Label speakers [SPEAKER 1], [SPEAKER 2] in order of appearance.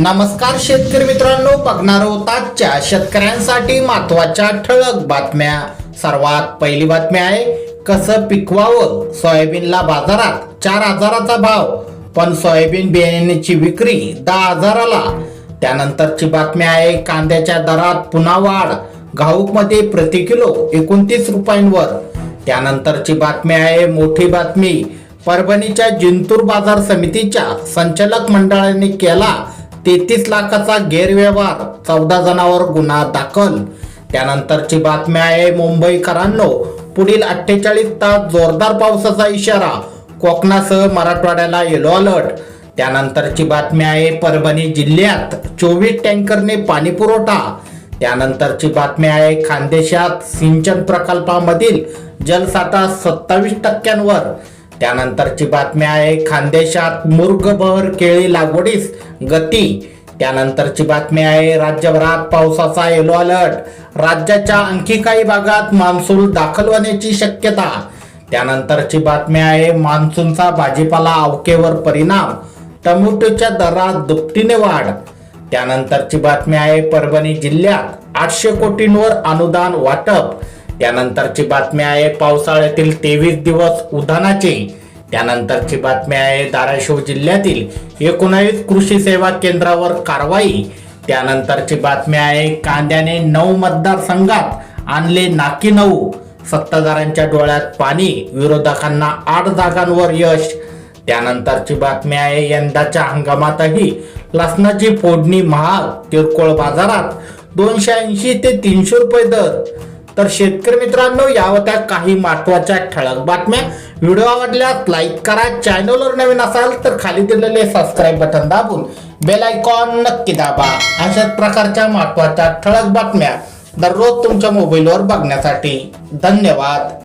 [SPEAKER 1] नमस्कार शेतकरी मित्रांनो बघणार आहोत आजच्या शेतकऱ्यांसाठी महत्त्वाच्या ठळक बातम्या. सर्वात पहिली बातमी आहे कसं पिकवावं? सोयाबीनला बाजारात चार हजाराचा भाव पण सोयाबीन बियाण्याची विक्री दहा हजाराला. त्यानंतरची बातमी आहे कांद्याच्या दरात पुन्हा वाढ घाऊकमध्ये प्रति किलो एकोणतीस रुपयांवर. त्यानंतरची बातमी आहे मोठी बातमी परभणीच्या जिंतूर बाजार समितीच्या संचालक मंडळाने केला तेहतीस लाखाचा गैरव्यवहार चौदा जणांवर गुन्हा दाखल. त्यानंतरची बातमी आहे मुंबईकरांनो पुढील अठ्ठेचाळीस तास जोरदार पावसाचा इशारा कोकणासह मराठवाड्याला येलो अलर्ट त्यानंतरची बातमी आहे परभणी जिल्ह्यात चोवीस टँकरने पाणी पुरवठा. त्यानंतरची बातमी आहे खानदेशात सिंचन प्रकल्पामधील जलसाठा सत्तावीस टक्क्यांवर. त्यानंतरची बातमी आहे खानदेशात मुर्गबहर केळी लागवडीस गती. त्यानंतरची बातमी आहे राज्यभरात पावसाचा येलो अलर्ट राज्याच्या आणखी काही भागात मान्सून दाखल होण्याची शक्यता. त्यानंतरची बातमी आहे मान्सूनचा भाजीपाला अवकेवर परिणाम. टोमॅटोच्या दरात दुपटीने वाढ. त्यानंतरची बातमी आहे परभणी जिल्ह्यात आठशे कोटींवर अनुदान वाटप. त्यानंतरची बातमी आहे पावसाळ्यातील तेवीस दिवस उधाणाचे. त्यानंतरची बातमी आहे धाराशिव जिल्ह्यातील एकोणावीस कृषी सेवा केंद्रावर कारवाई. त्यानंतरची बातमी आहे कांद्याने नऊ मतदारसंघात आणले नाकी नऊ. सत्ताधाऱ्यांच्या डोळ्यात पाणी विरोधकांना आठ जागांवर यश. त्यानंतरची बातमी आहे यंदाच्या हंगामातही लसणाची फोडणी महाग किरकोळ बाजारात दोनशे ऐंशी ते तीनशे रुपये दर. तर शेतकरी मित्रांनो या होत्या काही महत्त्वाच्या ठळक बातम्या. व्हिडिओ आवडल्यास लाईक करा. चॅनलवर नवीन असाल तर खाली दिलेले सबस्क्राईब बटन दाबून बेल आयकॉन नक्की दाबा. अशाच प्रकारच्या महत्त्वाच्या ठळक बातम्या दररोज तुमच्या मोबाईलवर बघण्यासाठी. धन्यवाद.